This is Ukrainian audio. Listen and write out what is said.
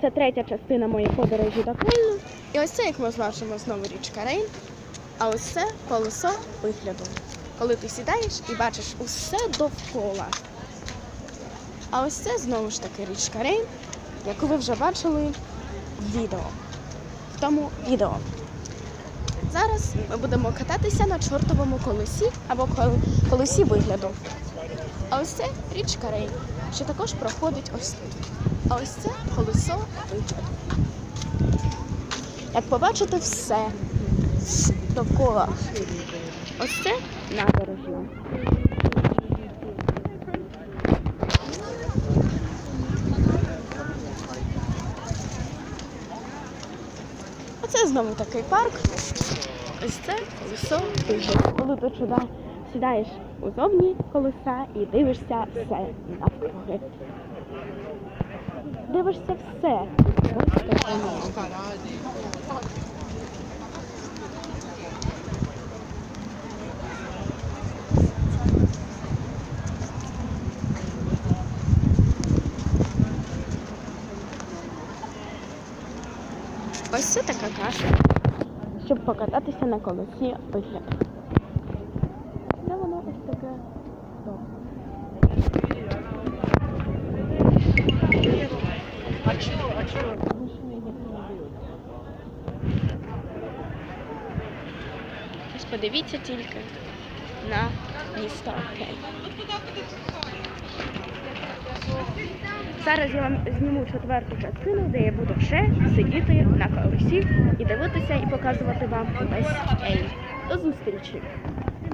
Це третя частина моєї подорожі до Кельну. І ось це, як ми бачимо, знову річка Рейн. А ось це колесо вигляду. Коли ти сідаєш і бачиш усе довкола. А ось це знову ж таки річка Рейн, яку ви вже бачили в відео. В тому відео. Зараз ми будемо кататися на чортовому колесі або кол- колесі вигляду. А ось це річка Рейн, що також проходить ось тут. А ось це колесо вигляду. Як побачите все довкола. Ось це набережна. Оце знову такий парк. Ось це колесо вигляду. Коли ти сюди сідаєш узовні колеса і дивишся все навкруги. Дивишся все. Ось це така каша, щоб покататися на колесі вигляду. Це воно ось таке. Добре. Ось подивіться тільки на місто Окей. Зараз я вам зніму четверту частину, де я буду ще сидіти на колесі і дивитися і показувати вам весь Ейн. До зустрічі!